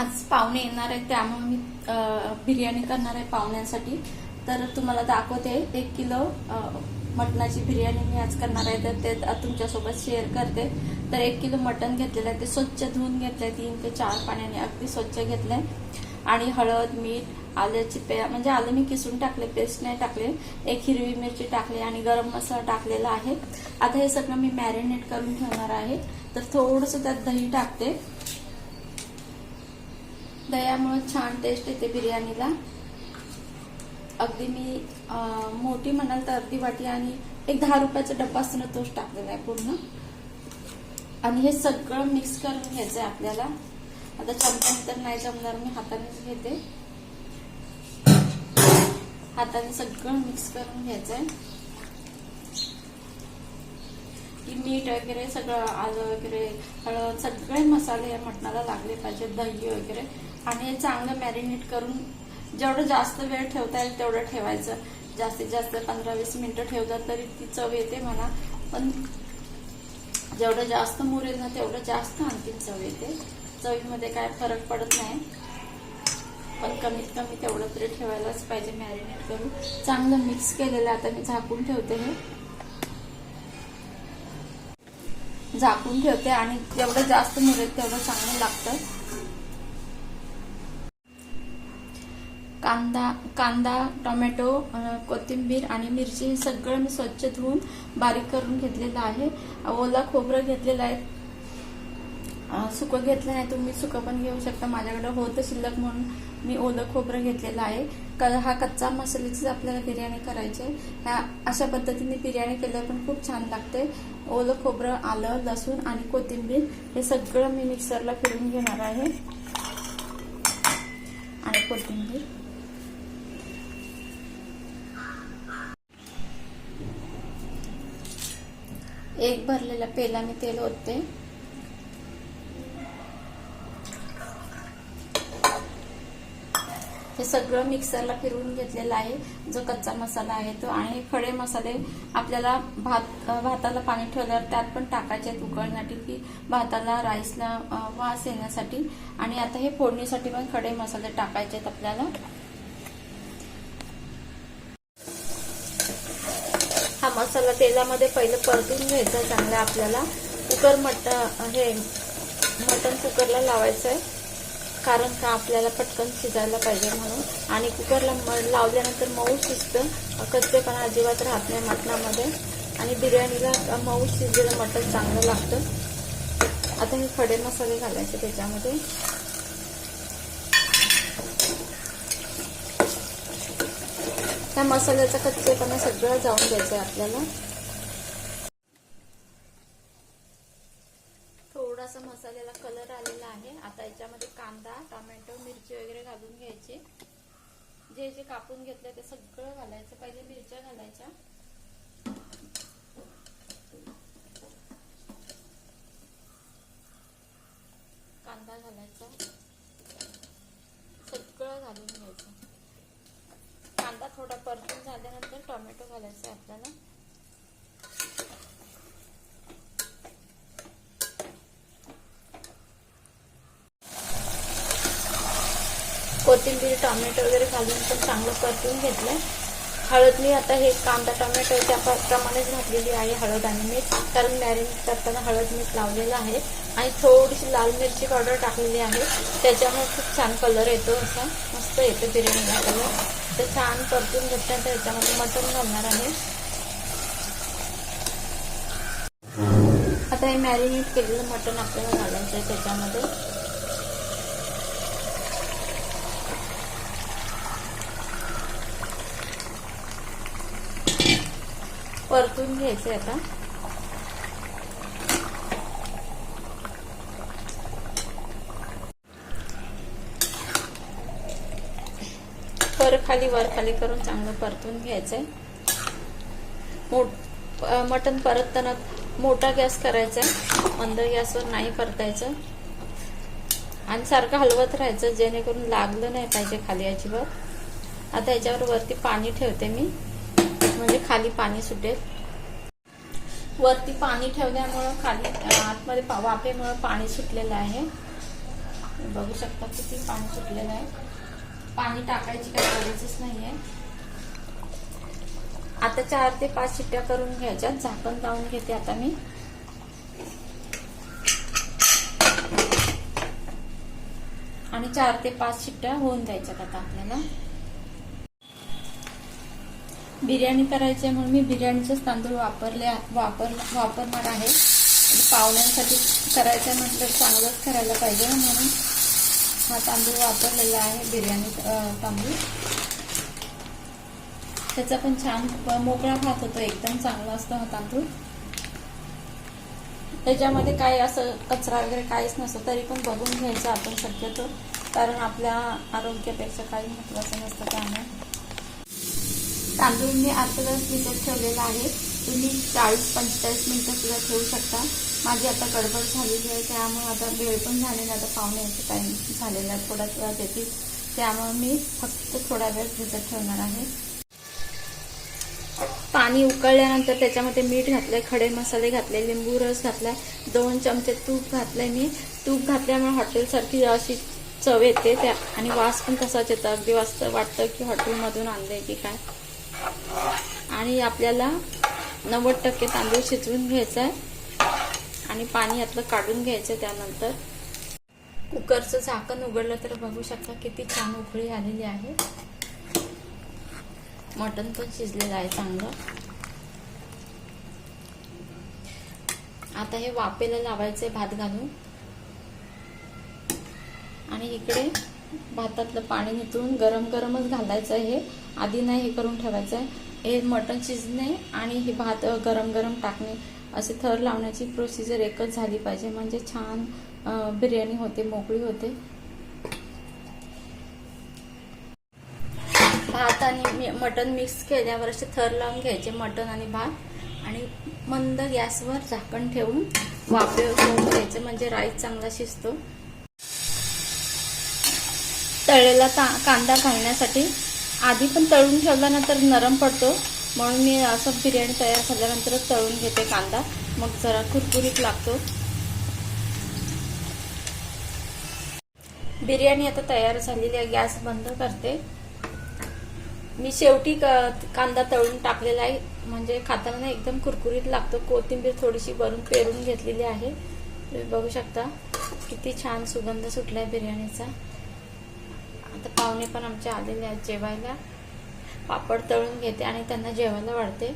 आज पाहुणे येणार आहेत त्यामुळे मी बिर्याणी करणार आहे पाहुण्यांसाठी. तर तुम्हाला दाखवते एक किलो मटणाची बिर्याणी मी आज करणार आहे. तर ते तुमच्यासोबत शेअर करते. तर एक किलो मटण घेतलेलं आहे. ते स्वच्छ धुवून घेतलं आहे तीन ते चार पाण्याने. अगदी स्वच्छ घेतलं आहे आणि हळद मीठ आल्याची पे म्हणजे आलं मी किसून टाकले पेस्ट नाही टाकले. एक हिरवी मिरची टाकली आणि गरम मसाला टाकलेला आहे. आता हे सगळं मी मॅरिनेट करून ठेवणार आहे. तर थोडंसं त्यात दही टाकते. दह्यामुळं छान टेस्ट येते बिर्याणीला. अगदी मी मोठी म्हणाल तर अर्धी वाटी आणि एक दहा रुपयाचा डब्बा असताना तोच टाकलेला आहे पूर्ण. आणि हे सगळं मिक्स करून घ्यायचं आहे आपल्याला. आता चमच्याने तर नाही जमणार मी हातानेच घेते. हाताने सगळं मिक्स करून घ्यायचं आहे की मीठ वगैरे सगळं आलं वगैरे हळद सगळे मसाले या मटणाला लागले पाहिजे दही वगैरे. आणि हे चांगलं मॅरिनेट करून जेवढं जास्त वेळ ठेवता येईल तेवढं ठेवायचं. जास्तीत जास्त पंधरा वीस मिनिटं ठेवतात तरी ती चव येते म्हणा पण जेवढं जास्त मुरेल ना तेवढं जास्त आणखी चव येते. चवीमध्ये काय फरक पडत नाही. पण कमीत कमी तेवढं तरी ठेवायलाच पाहिजे मॅरिनेट करून. चांगलं मिक्स केलेलं आता मी झाकून ठेवते हे. झाकून ठेवते आणि जेवढं जास्त मुरेल तेवढं चांगलं लागतं. कांदा कांदा टोमॅटो कोथिंबीर आणि मिरची हे सगळं मी स्वच्छ धुवून बारीक करून घेतलेलं आहे. ओला खोबरं घेतलेलं आहे. सुकं घेतलं नाही तुम्ही सुकं पण घेऊ शकता. माझ्याकडे होतं शिल्लक म्हणून मी ओलं खोबरं घेतलेलं आहे. क- हा कच्चा मसाल्याचीच आपल्याला बिर्याणी करायची आहे. ह्या अशा पद्धतीने बिर्याणी केल्यावर पण खूप छान लागते. ओलं खोबरं आलं लसूण आणि कोथिंबीर हे सगळं मी मिक्सरला फिरून घेणार आहे. आणि कोथिंबीर. एक भरलेला पेला मी तेल ओतते. हे सगळं मिक्सरला फिरवून घेतलेलं आहे. जो कच्चा मसाला आहे तो. आणि खडे मसाले आपल्याला भात भाताला पाणी ठेवल्यावर त्यात पण टाकायचे आहेत उकळण्यासाठी की भाताला राईसला वास येण्यासाठी. आणि आता हे फोडणीसाठी पण खडे मसाले टाकायचे आहेत आपल्याला. हा मसाला तेलामध्ये पहिलं परतून घ्यायचा चांगला आपल्याला. कुकर मट हे मटण कुकरला लावायचं आहे. कारण का आपल्याला पटकन शिजायला पाहिजे म्हणून. आणि कुकरला म- लावल्यानंतर मऊ शिजतं. कच्चेपणा अजिबात राहत नाही मटणामध्ये. आणि बिर्याणीला मऊ शिजलेलं मटण चांगलं लागतं. आता हे खडे मसाले घालायचे त्याच्यामध्ये. त्या मसाल्याचा कच्चेपणा सगळं जाऊन द्यायचं आहे आपल्याला. थोडासा कलर आलेला आहे. आता याच्यामध्ये कांदा टोमॅटो मिरची वगैरे घालून घ्यायची. जे जे कापून घेतलं ते सगळं घालायचं. पहिले मिरच्या घालायच्या. कांदा घालायचा. सगळं घालून घ्यायचं. कांदा थोडा परतून झाल्यानंतर टोमॅटो घालायचा आपल्याला. कोथिंबीर टोमॅटो वगैरे घालून पण चांगलं परतून घेतलंय. हळद मी आता हे कांदा टोमॅटो त्या प्रमाणेच घातलेली आहे हळद आणि मीठ. कारण मॅरिनेट करताना हळद मीठ लावलेलं आहे. आणि थोडीशी लाल मिरची पावडर टाकलेली आहे. त्याच्यामुळे खूप छान कलर येतो असा. मस्त येतो बिर्याणीला कलर ते छान परतून घेतल्यानंतर याच्यामध्ये मटण घालणार आहे. आता हे मॅरिनेट केलेलं मटण आपल्याला घालायचं आहे त्याच्यामध्ये. परतून घ्यायचे आता. वर खाली वर खाली करून चांगलं परतून घ्यायचंय. मोठ मटण परतताना मोठा गॅस करायचा आहे मंद गॅसवर नाही परतायचं. आणि सारखं हलवत राहायचं जेणेकरून लागलं नाही पाहिजे खाली अजिबात. आता याच्यावर वरती पाणी ठेवते मी. म्हणजे खाली पाणी सुटेल. वरती पाणी ठेवल्यामुळं खाली आतमध्ये पा- वाफेमुळं पाणी सुटलेलं आहे. बघू शकता किती पाणी सुटलेलं आहे. पाणी टाकायची काही गरजच नाहीये. आता चार ते पाच शिट्ट्या करून घ्यायच्या झाकण लावून घेते आता मी. आणि चार ते पाच शिट्ट्या होऊन द्यायच्यात आता आपल्याला. बिर्याणी करायची आहे म्हणून मी बिर्याणीचेच तांदूळ वापरले वापर वापरणार आहे. पाहुण्यांसाठी करायचं म्हटलं चांगलंच करायला पाहिजे म्हणून. हा तांदूळ वापरलेला आहे बिर्याणी तांदूळ. त्याचा पण छान मोकळा भात होतो एकदम चांगला असतो हा तांदूळ. त्याच्यामध्ये काही असं कचरा वगैरे काहीच नसतं तरी पण बघून घ्यायचं आपण शक्यतो. कारण आपल्या आरोग्यापेक्षा काही महत्वाचं नसतं त्यामुळे. तांदूळ मी अर्धा तास भिजत ठेवलेला आहे. तुम्ही चाळीस पंचेचाळीस मिनटं सुद्धा ठेवू शकता. माझी आता गडबड झालेली आहे त्यामुळे आता वेळ पण झालेला आता पाहुणे यायचं टाईम झालेला आहे. थोडा वेळात येतील त्यामुळे मी फक्त थोडा वेळ भिजत ठेवणार आहे. पाणी उकळल्यानंतर त्याच्यामध्ये मीठ घातलंय खडे मसाले घातले लिंबू रस घातलाय दोन चमचे तूप घातलंय मी. तूप घातल्यामुळे हॉटेलसारखी अशी चव येते. त्या आणि वास पण तसाच येतो. अगदी वास्त वाटतं की हॉटेलमधून आणलंय की काय. आणि आपल्याला नव्वद टक्के तांदूळ शिजवून घ्यायचा आहे. आणि पाणी यातलं काढून घ्यायचं त्यानंतर. कुकरचं झाकण उघडलं तर बघू शकता किती छान उकळी आलेली आहे. मटण पण शिजलेलं आहे चांगलं. आता हे वापेला लावायचंय भात घालून. आणि इकडे भातातलं पाणी निथळून गरम गरमच घालायचं आहे. हे आधी नाही हे करून ठेवायचं आहे हे मटण शिजणे आणि हे भात गरम गरम टाकणे असे थर लावण्याची प्रोसिजर एकच झाली पाहिजे. म्हणजे छान बिर्याणी होते मोकळी होते. भात आणि मटण मिक्स केल्यावर असे थर लावून घ्यायचे मटण आणि भात. आणि मंद गॅसवर झाकण ठेवून वाफे होऊन घ्यायचे. म्हणजे राईस चांगला शिजतो. तळलेला ता- कांदा घालण्यासाठी. आधी पण तळून ठेवल्यानंतर नरम पडतो. म्हणून मी असं बिर्याणी तयार झाल्यानंतरच तळून घेते कांदा. मग जरा कुरकुरीत लागतो. बिर्याणी आता तयार झालेली आहे. गॅस बंद करते. मी शेवटी क- कांदा तळून टाकलेला आहे. म्हणजे खाताना एकदम कुरकुरीत लागतो. कोथिंबीर थोडीशी भरून पेरून घेतलेली आहे. तुम्ही बघू शकता. किती छान सुगंध सुटलाय बिर्याणीचा. आता पाहुणे पण आमचे आलेले आहेत जेवायला. पापड तळून घेते आणि त्यांना जेवायला वाढते.